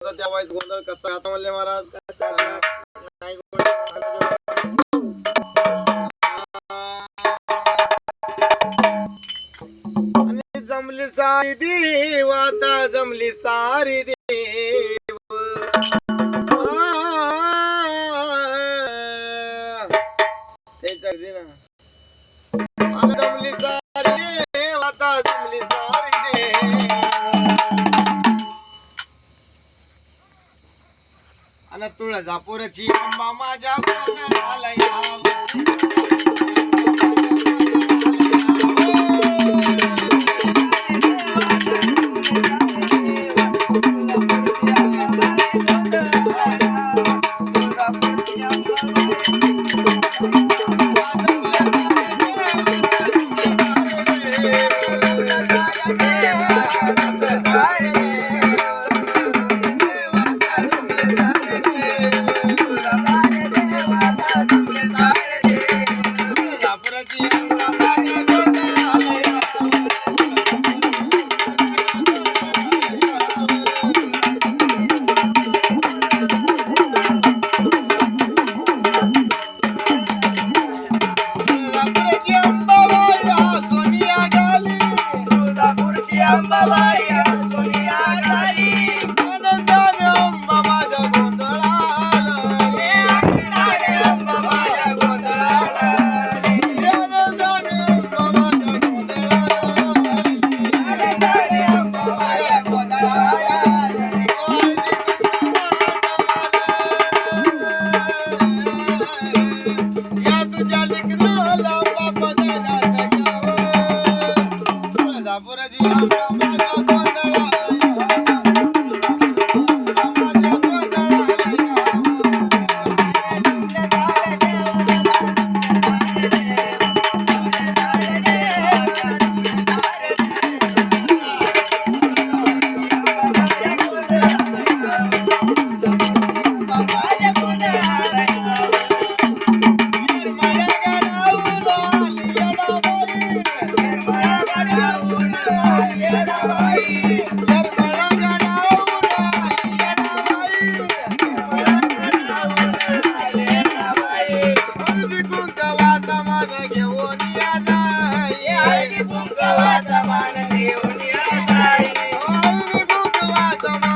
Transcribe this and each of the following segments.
त्या गोंधळ कसा आता म्हणले महाराज? जमली सारी देव आता जमली सारी देव. ते ना. जमली सारी देव आता जमली सारी तुळजापूरची अंबा माझ्या Música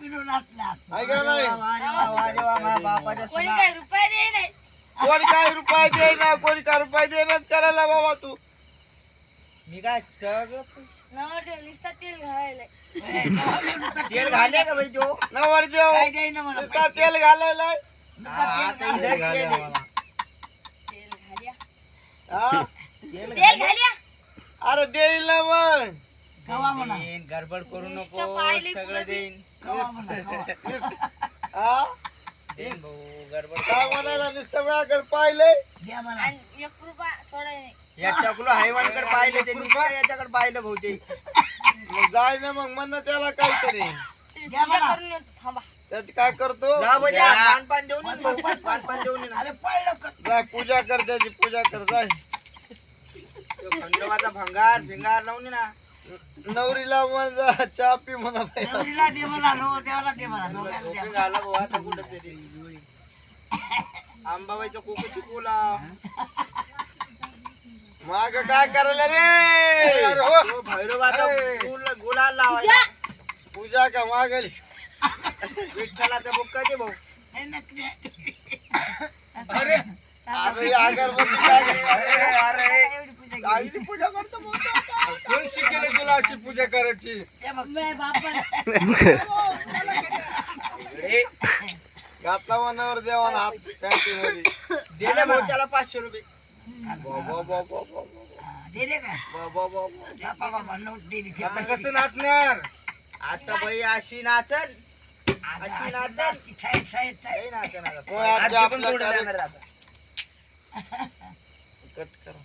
पिलून असला ऐका कोणी काय रुपये दे ना कोणी काय रुपये देणच करायला बाबा तू. मी काय तेल घालायला तेल घाले का भाई तेल घालायला अरे देईल ना मग. गडबड करू नको सगळं देईन. कवा म्हणा कवा देईन भाऊ गडबड. काय म्हणायला नुसतं वेळाकडे पाहिलंय? द्या मला आणि एक रुपया सोडाय नाही या टकलो हैवानकडे पाहिलं ते नुसतं याच्याकडे पाहिलं भाऊ ते मग जाय ना मग त्याला काहीतरी. ते द्या पूजा मला. करून येतो थांबा. त्याची काय करतो? जा भाऊ, जा, पान पान देऊन ये भाऊ, पान पान देऊन ये ना. अरे पळ लवकर. जाय पूजा कर त्याची पूजा कर जाय. तो खंडोबाचा भंगार भिंगार लावून ये ना. नवरीला म्हण चहा पी म्हणा. नवरीला दे नो देवाला दे दोघांना भाऊ आता कुठं तरी आंबाबाईचं कोकोची कोला माग काय करायला रे? तो भैरवाचा गुल- गुलाल लावायचा पूजा. का मागली विठ्ठलाचा बुक्का ते भाऊ. नाही. अरे. ही अगरबत्ती काय अरे, अरे. एवढी पूजा केली. चांगली पूजा करतो भाऊ. कोण शिकेल तुला अशी पूजा करायची? घातला मनावर देवाना हात पॅन्टी मध्ये दिले भाऊ त्याला पाचशे रुपये. बाबा आता कसं नाचणार? आता बाई अशी नाचल. अशी नाचल. आता. कट करा.